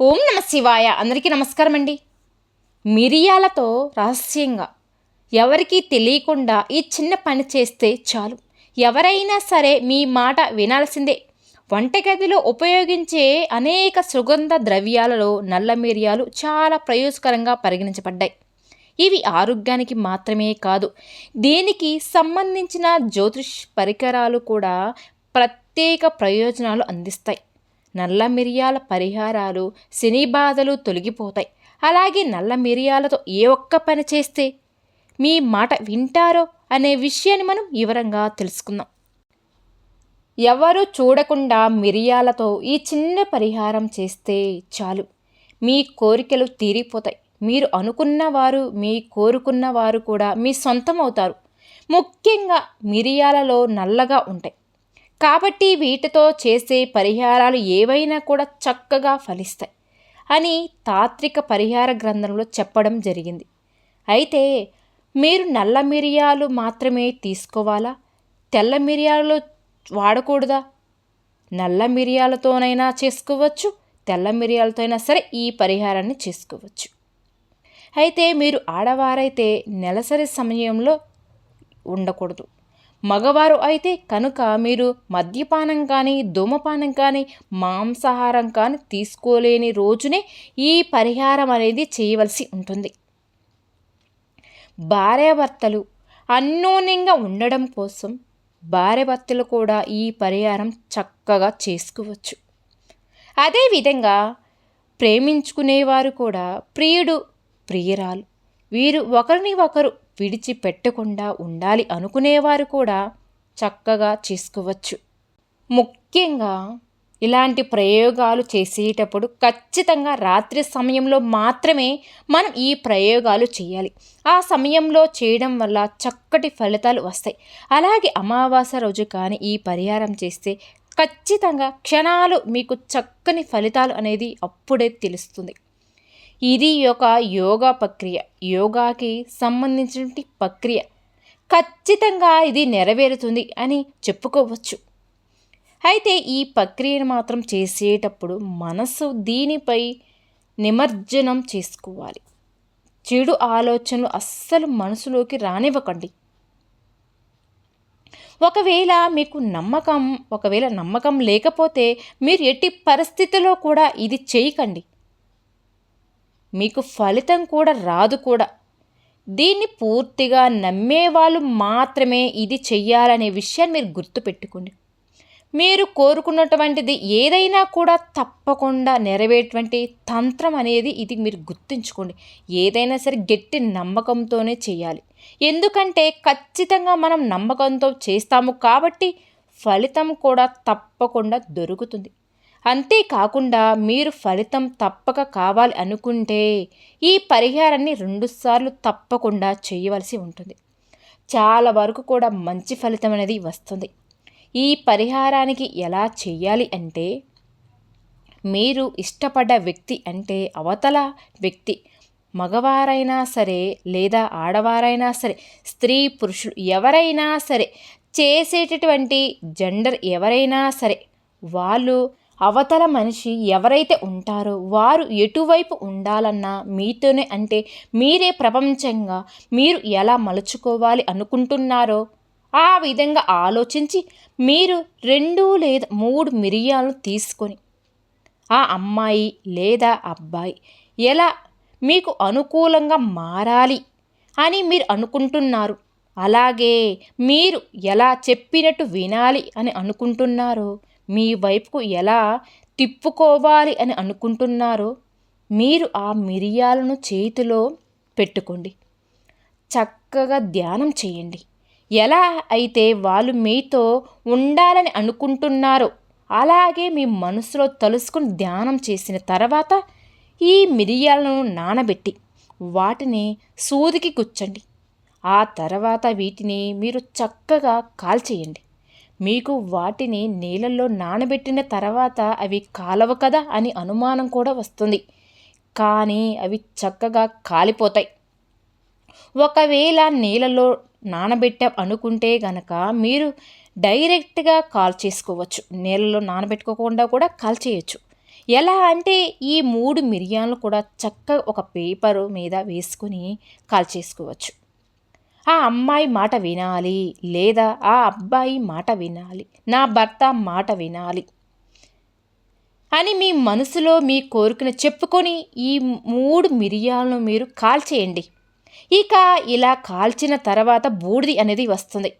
ఓం నమ శివాయ. అందరికీ నమస్కారం అండి. మిరియాలతో రహస్యంగా ఎవరికీ తెలియకుండా ఈ చిన్న పని చేస్తే చాలు. ఎవరైనా సరే మీ మాట వినాల్సిందే. వంటగదిలో ఉపయోగించే అనేక సుగంధ ద్రవ్యాలలో నల్ల మిరియాలు చాలా ప్రయోజకరంగా పరిగణించబడ్డాయి. ఇవి ఆరోగ్యానికి మాత్రమే కాదు దీనికి సంబంధించిన జ్యోతిష్ పరికరాలు కూడా ప్రత్యేక ప్రయోజనాలు అందిస్తాయి. నల్ల మిరియాల పరిహారాలు శని బాధలు తొలగిపోతాయి. అలాగే నల్ల మిరియాలతో ఏ ఒక్క పని చేస్తే మీ మాట వింటారో అనే విషయాన్ని మనం వివరంగా తెలుసుకుందాం. ఎవరు చూడకుండా మిరియాలతో ఈ చిన్న పరిహారం చేస్తే చాలు. మీ కోరికలు తీరిపోతాయి. మీరు అనుకున్న వారు మీ కోరుకున్న వారు కూడా మీ సొంతం అవుతారు ముఖ్యంగా మిరియాలలో నల్లగా ఉంటాయి. కాబట్టి వీటితో చేసే పరిహారాలు ఏవైనా కూడా చక్కగా ఫలిస్తాయి అని తాత్విక పరిహార గ్రంథంలో చెప్పడం జరిగింది. అయితే మీరు నల్ల మిరియాలు మాత్రమే తీసుకోవాలా? తెల్ల మిరియాలు వాడకూడదా? నల్ల మిరియాలతోనైనా చేసుకోవచ్చు తెల్ల మిరియాలతో అయినా సరే ఈ పరిహారాన్ని చేసుకోవచ్చు. అయితే మీరు ఆడవారైతే నెలసరి సమయంలో ఉండకూడదు. మగవారు అయితే కనుక మీరు మద్యపానం కానీ ధూమపానం కానీ మాంసాహారం కానీ తీసుకోలేని రోజునే ఈ పరిహారం అనేది చేయవలసి ఉంటుంది. భార్యాభర్తలు అన్యోన్యంగా ఉండడం కోసం భార్యాభర్తలు కూడా ఈ పరిహారం చక్కగా చేసుకోవచ్చు. అదేవిధంగా ప్రేమించుకునేవారు కూడా ప్రియుడు ప్రియురాలు. వీరు ఒకరిని ఒకరు విడిచిపెట్టకుండా ఉండాలి అనుకునేవారు కూడా చక్కగా చేసుకోవచ్చు. ముఖ్యంగా ఇలాంటి ప్రయోగాలు చేసేటప్పుడు ఖచ్చితంగా రాత్రి సమయంలో మాత్రమే మనం ఈ ప్రయోగాలు చేయాలి. ఆ సమయంలో చేయడం వల్ల చక్కటి ఫలితాలు వస్తాయి. అలాగే అమావాస్య రోజు కానీ ఈ పరిహారం చేస్తే ఖచ్చితంగా క్షణాలు మీకు చక్కని ఫలితాలు అనేది అప్పుడే తెలుస్తుంది. ఇది ఒక యోగా ప్రక్రియ. యోగాకి సంబంధించినటువంటి ప్రక్రియ. ఖచ్చితంగా ఇది నెరవేరుతుంది అని చెప్పుకోవచ్చు. అయితే ఈ ప్రక్రియను మాత్రం చేసేటప్పుడు మనసు దీనిపై నిమజ్జనం చేసుకోవాలి. చెడు ఆలోచనలు అస్సలు మనసులోకి రానివ్వకండి. ఒకవేళ మీకు నమ్మకం ఒకవేళ నమ్మకం లేకపోతే మీరు ఎట్టి పరిస్థితిలో కూడా ఇది చేయకండి. మీకు ఫలితం కూడా రాదు కూడా. దీన్ని పూర్తిగా నమ్మేవాళ్ళు మాత్రమే ఇది చెయ్యాలనే విషయాన్ని మీరు గుర్తుపెట్టుకోండి మీరు కోరుకున్నటువంటిది ఏదైనా కూడా తప్పకుండా నెరవేటువంటి తంత్రం అనేది ఇది మీరు గుర్తుంచుకోండి. ఏదైనా సరే గట్టి నమ్మకంతోనే చేయాలి. ఎందుకంటే ఖచ్చితంగా మనం నమ్మకంతో చేస్తాము కాబట్టి ఫలితం కూడా తప్పకుండా దొరుకుతుంది. అంతేకాకుండా మీరు ఫలితం తప్పక కావాలి అనుకుంటే ఈ పరిహారాన్ని రెండుసార్లు తప్పకుండా చేయవలసి ఉంటుంది. చాలా వరకు కూడా మంచి ఫలితం అనేది వస్తుంది. ఈ పరిహారానికి ఎలా చేయాలి అంటే మీరు ఇష్టపడ్డ వ్యక్తి అంటే అవతల వ్యక్తి మగవారైనా సరే లేదా ఆడవారైనా సరే స్త్రీ పురుషుడు ఎవరైనా సరే చేసేటటువంటి జెండర్ ఎవరైనా సరే వాళ్ళు అవతల మనిషి ఎవరైతే ఉంటారో వారు ఎటువైపు ఉండాలన్నా మీతోనే అంటే మీరే ప్రపంచంగా మీరు ఎలా మలుచుకోవాలి అనుకుంటున్నారో ఆ విధంగా ఆలోచించి మీరు రెండు లేదా మూడు మిరియాలను తీసుకొని ఆ అమ్మాయి లేదా అబ్బాయి ఎలా మీకు అనుకూలంగా మారాలి అని మీరు అనుకుంటున్నారు. అలాగే మీరు ఎలా చెప్పినట్టు వినాలి అని అనుకుంటున్నారో మీ వైపుకు ఎలా తిప్పుకోవాలి అని అనుకుంటున్నారో మీరు ఆ మిరియాలను చేతిలో పెట్టుకోండి. చక్కగా ధ్యానం చేయండి. ఎలా అయితే వాళ్ళు మీతో ఉండాలని అనుకుంటున్నారో అలాగే మీ మనసులో తలుసుకుని ధ్యానం చేసిన తర్వాత ఈ మిరియాలను నానబెట్టి వాటిని సూదికి కూర్చండి ఆ తర్వాత వీటిని మీరు చక్కగా కాల్చేయండి. మీకు వాటిని నీళ్ళల్లో నానబెట్టిన తర్వాత అవి కాలవు కదా అని అనుమానం కూడా వస్తుంది. కానీ అవి చక్కగా కాలిపోతాయి. ఒకవేళ నీళ్ళలో నానబెట్టాం అనుకుంటే గనక మీరు డైరెక్ట్గా కాల్ చేసుకోవచ్చు. నీళ్ళలో నానబెట్టుకోకుండా కూడా కాల్ చేయొచ్చు. ఎలా అంటే ఈ మూడు మిరియాలను కూడా చక్కగా ఒక పేపరు మీద వేసుకుని కాల్చేసుకోవచ్చు ఆ అమ్మాయి మాట వినాలి లేదా ఆ అబ్బాయి మాట వినాలి? నా భర్త మాట వినాలి. అని మీ మనసులో మీ కోరికను చెప్పుకొని ఈ మూడు మిరియాలను మీరు కాల్చేయండి. ఇక ఇలా కాల్చిన తర్వాత బూడిది అనేది వస్తుంది.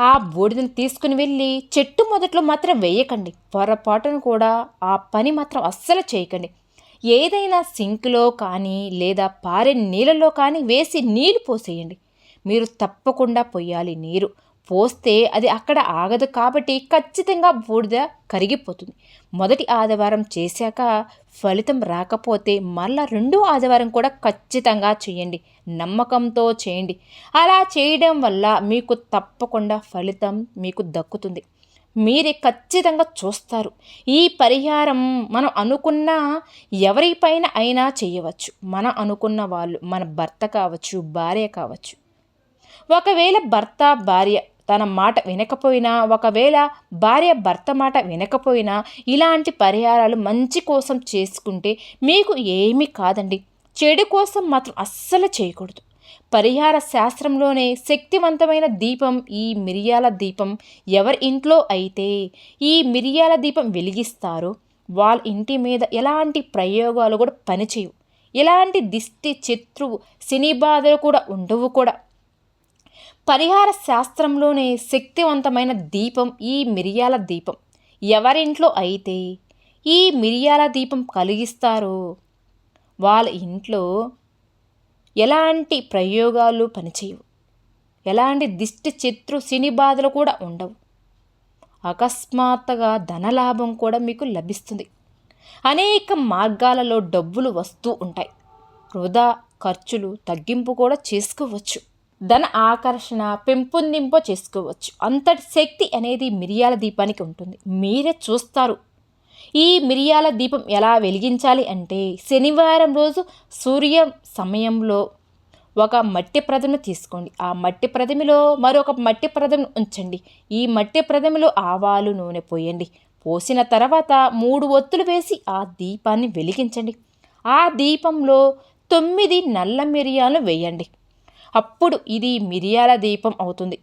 ఆ బూడిదని తీసుకుని వెళ్ళి చెట్టు మొదట్లో మాత్రం వేయకండి. పొరపాటును కూడా ఆ పని మాత్రం అస్సలు చేయకండి. ఏదైనా సింక్లో కానీ లేదా పారే నీళ్ళలో కానీ వేసి నీళ్ళు పోసేయండి. మీరు తప్పకుండా పొయ్యాలి నీరు. పోస్తే అది అక్కడ ఆగదు కాబట్టి ఖచ్చితంగా బూడిద కరిగిపోతుంది. మొదటి ఆదివారం చేశాక ఫలితం రాకపోతే మళ్ళా రెండో ఆదివారం కూడా ఖచ్చితంగా చేయండి. నమ్మకంతో చేయండి. అలా చేయడం వల్ల మీకు తప్పకుండా ఫలితం మీకు దక్కుతుంది. మీరే ఖచ్చితంగా చూస్తారు. ఈ పరిహారం మనం అనుకున్న ఎవరిపైన అయినా చేయవచ్చు. మనం అనుకున్న వాళ్ళు మన భర్త కావచ్చు భార్య కావచ్చు. ఒకవేళ భర్త భార్య తన మాట వినకపోయినా ఒకవేళ భార్య భర్త మాట వినకపోయినా ఇలాంటి పరిహారాలు మంచి కోసం చేసుకుంటే మీకు ఏమీ కాదండి. చెడు కోసం మాత్రం అస్సలు చేయకూడదు. పరిహార శాస్త్రంలోనే శక్తివంతమైన దీపం ఈ మిరియాల దీపం ఎవరి ఇంట్లో అయితే ఈ మిరియాల దీపం వెలిగిస్తారో వాళ్ళ ఇంటి మీద ఎలాంటి ప్రయోగాలు కూడా పనిచేయవు. ఎలాంటి దిష్టి శత్రువు శని బాధలు కూడా ఉండవు కూడా. పరిహార శాస్త్రంలోనే శక్తివంతమైన దీపం ఈ మిరియాల దీపం. ఎవరింట్లో అయితే ఈ మిరియాల దీపం కలిగిస్తారో వాళ్ళ ఇంట్లో ఎలాంటి ప్రయోగాలు పనిచేయవు. ఎలాంటి దిష్టి శత్రు శని బాధలు కూడా ఉండవు. అకస్మాత్తుగా ధనలాభం కూడా మీకు లభిస్తుంది. అనేక మార్గాలలో డబ్బులు వస్తూ ఉంటాయి. వృధా ఖర్చులు తగ్గింపు కూడా చేసుకోవచ్చు. ధన ఆకర్షణ పెంపొందింప చేసుకోవచ్చు. అంతటి శక్తి అనేది మిరియాల దీపానికి ఉంటుంది. మీరే చూస్తారు. ఈ మిరియాల దీపం ఎలా వెలిగించాలి అంటే శనివారం రోజు సూర్య సమయంలో ఒక మట్టి ప్రతిమ తీసుకోండి. ఆ మట్టి ప్రతిమలో మరొక మట్టి ప్రతిమ ఉంచండి. ఈ మట్టి ప్రతిమలో ఆవాలు నూనె పోయండి. పోసిన తర్వాత మూడు ఒత్తులు వేసి ఆ దీపాన్ని వెలిగించండి. ఆ దీపంలో తొమ్మిది నల్ల మిరియాలు వేయండి. అప్పుడు ఇది మిరియాల దీపం అవుతుంది.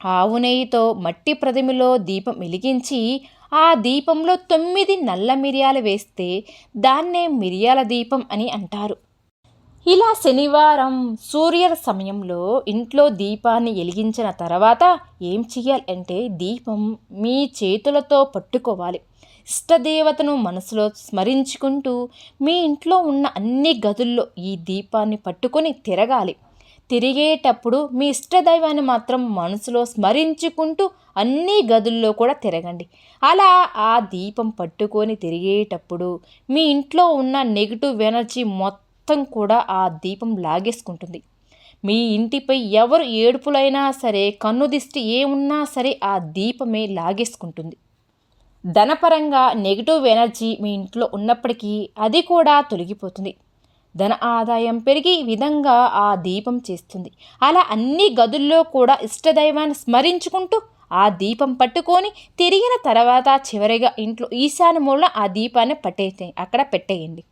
ఆవు నెయ్యితో మట్టి ప్రతిమలో దీపం వెలిగించి ఆ దీపంలో తొమ్మిది నల్ల మిరియాలు వేస్తే దాన్నే మిరియాల దీపం అని అంటారు. ఇలా శనివారం సూర్య సమయంలో ఇంట్లో దీపాన్ని వెలిగించిన తర్వాత ఏం చేయాలి అంటే దీపం మీ చేతులతో పట్టుకోవాలి. ఇష్టదేవతను మనసులో స్మరించుకుంటూ మీ ఇంట్లో ఉన్న అన్ని గదుల్లో ఈ దీపాన్ని పట్టుకొని తిరగాలి. తిరిగేటప్పుడు మీ ఇష్టదైవాన్ని మాత్రం మనసులో స్మరించుకుంటూ అన్ని గదుల్లో కూడా తిరగండి. అలా ఆ దీపం పట్టుకొని తిరిగేటప్పుడు మీ ఇంట్లో ఉన్న నెగిటివ్ ఎనర్జీ మొత్తం కూడా ఆ దీపం లాగేసుకుంటుంది. మీ ఇంటిపై ఎవరు ఏడుపులైనా సరే కన్ను దిష్టి ఏమున్నా సరే ఆ దీపమే లాగేసుకుంటుంది. ధనపరంగా నెగిటివ్ ఎనర్జీ మీ ఇంట్లో ఉన్నప్పటికీ అది కూడా తొలగిపోతుంది. ధన ఆదాయం పెరిగి ఈ విధంగా ఆ దీపం చేస్తుంది. అలా అన్ని గదుల్లో కూడా ఇష్టదైవాన్ని స్మరించుకుంటూ ఆ దీపం పట్టుకొని తిరిగిన తర్వాత చివరిగా ఇంట్లో ఈశాన్య మూల ఆ దీపాన్ని పట్టే అక్కడ పెట్టేయండి.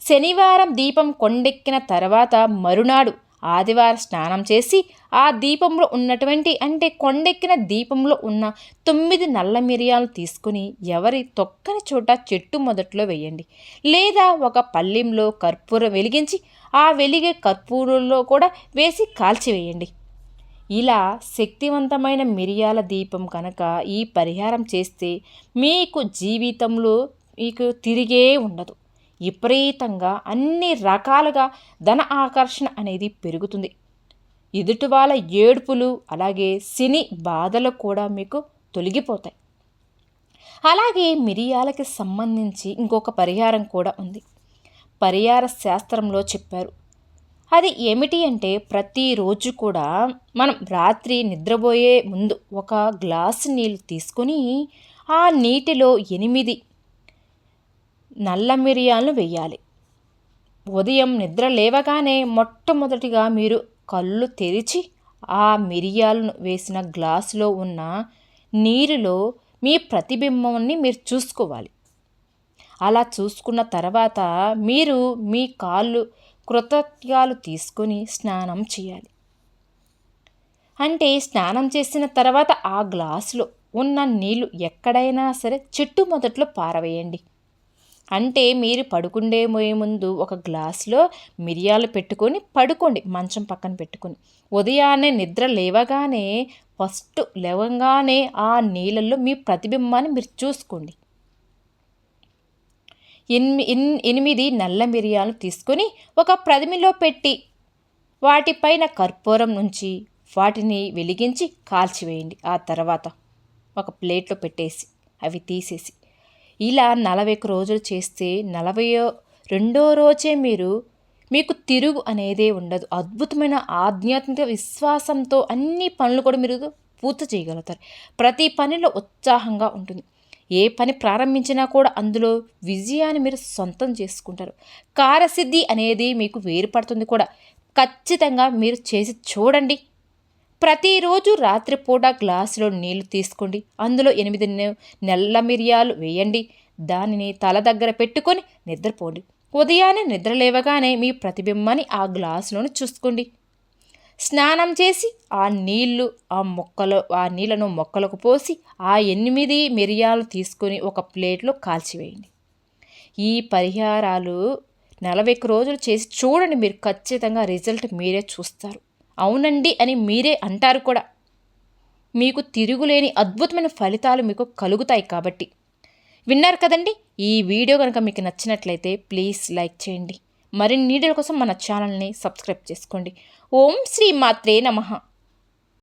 శనివారం దీపం కొండెక్కిన తర్వాత మరునాడు ఆదివారం స్నానం చేసి ఆ దీపంలో ఉన్నటువంటి అంటే కొండెక్కిన దీపంలో ఉన్న తొమ్మిది నల్ల మిరియాలు తీసుకుని ఎవరి తొక్కని చోట చెట్టు మొదట్లో వేయండి. లేదా ఒక పల్లెంలో కర్పూరం వెలిగించి ఆ వెలిగే కర్పూరంలో కూడా వేసి కాల్చివేయండి ఇలా శక్తివంతమైన మిరియాల దీపం కనుక ఈ పరిహారం చేస్తే మీకు జీవితంలో మీకు తిరిగే ఉండదు. విపరీతంగా అన్ని రకాలుగా ధన ఆకర్షణ అనేది పెరుగుతుంది. ఎదుటి వాళ్ళ ఏడుపులు అలాగే సిని బాధలు కూడా మీకు తొలగిపోతాయి. అలాగే మిరియాలకి సంబంధించి ఇంకొక పరిహారం కూడా ఉంది. పరిహార శాస్త్రంలో చెప్పారు. అది ఏమిటి అంటే ప్రతిరోజు కూడా మనం రాత్రి నిద్రపోయే ముందు ఒక గ్లాసు నీళ్ళు తీసుకొని ఆ నీటిలో ఎనిమిది నల్ల మిరియాలను వేయాలి ఉదయం నిద్ర లేవగానే మొట్టమొదటిగా మీరు కళ్ళు తెరిచి ఆ మిరియాలను వేసిన గ్లాసులో ఉన్న నీరులో మీ ప్రతిబింబాన్ని మీరు చూసుకోవాలి. అలా చూసుకున్న తర్వాత మీరు మీ కాళ్ళు కృతజ్ఞాలు తీసుకొని స్నానం చేయాలి. అంటే స్నానం చేసిన తర్వాత ఆ గ్లాసులో ఉన్న నీళ్ళు ఎక్కడైనా సరే చెట్టు మొదట్లో పారవేయండి. అంటే మీరు పడుకుండే ముందు ఒక గ్లాసులో మిరియాలు పెట్టుకొని పడుకోండి మంచం పక్కన పెట్టుకొని. ఉదయాన్నే నిద్ర లేవగానే ఫస్ట్ లేవగానే ఆ నీళ్ళల్లో మీ ప్రతిబింబాన్ని మీరు చూసుకోండి. ఎనిమి ఎనిమిది నల్ల మిరియాలు తీసుకొని ఒక ప్రతిమిలో పెట్టి వాటిపైన కర్పూరం నుంచి వాటిని వెలిగించి కాల్చివేయండి. ఆ తర్వాత ఒక ప్లేట్లో పెట్టేసి అవి తీసేసి ఇలా నలభై ఒక రోజులు చేస్తే నలభయో రెండో రోజే మీరు మీకు తిరుగు అనేదే ఉండదు. అద్భుతమైన ఆధ్యాత్మిక విశ్వాసంతో అన్ని పనులు కూడా మీరు పూర్తి చేయగలుగుతారు. ప్రతి పనిలో ఉత్సాహంగా ఉంటుంది. ఏ పని ప్రారంభించినా కూడా అందులో విజయాన్ని మీరు సొంతం చేసుకుంటారు. కార్యసిద్ధి అనేది మీకు వేరుపడుతుంది కూడా. ఖచ్చితంగా మీరు చేసి చూడండి. ప్రతిరోజు రాత్రిపూట గ్లాసులో నీళ్ళు తీసుకోండి. అందులో ఎనిమిది నల్ల మిరియాలు వేయండి. దానిని తల దగ్గర పెట్టుకొని నిద్రపోండి. ఉదయాన్నే నిద్ర లేవగానే మీ ప్రతిబింబాన్ని ఆ గ్లాసులోని చూసుకోండి. స్నానం చేసి ఆ నీళ్ళు ఆ మొక్కలు ఆ నీళ్ళను మొక్కలకు పోసి ఆ ఎనిమిది మిరియాలు తీసుకొని ఒక ప్లేట్లో కాల్చివేయండి. ఈ పరిహారాలు నలభై రోజులు చేసి చూడండి మీరు ఖచ్చితంగా రిజల్ట్ మీరే చూస్తారు. అవునండి అని మీరే అంటారు కూడా. మీకు తిరుగులేని అద్భుతమైన ఫలితాలు మీకు కలుగుతాయి కాబట్టి. విన్నారు కదండి? ఈ వీడియో కనుక మీకు నచ్చినట్లయితే ప్లీజ్ లైక్ చేయండి. మరిన్ని వీడియోల కోసం మన ఛానల్ని సబ్స్క్రైబ్ చేసుకోండి. ఓం శ్రీ మాత్రే నమః.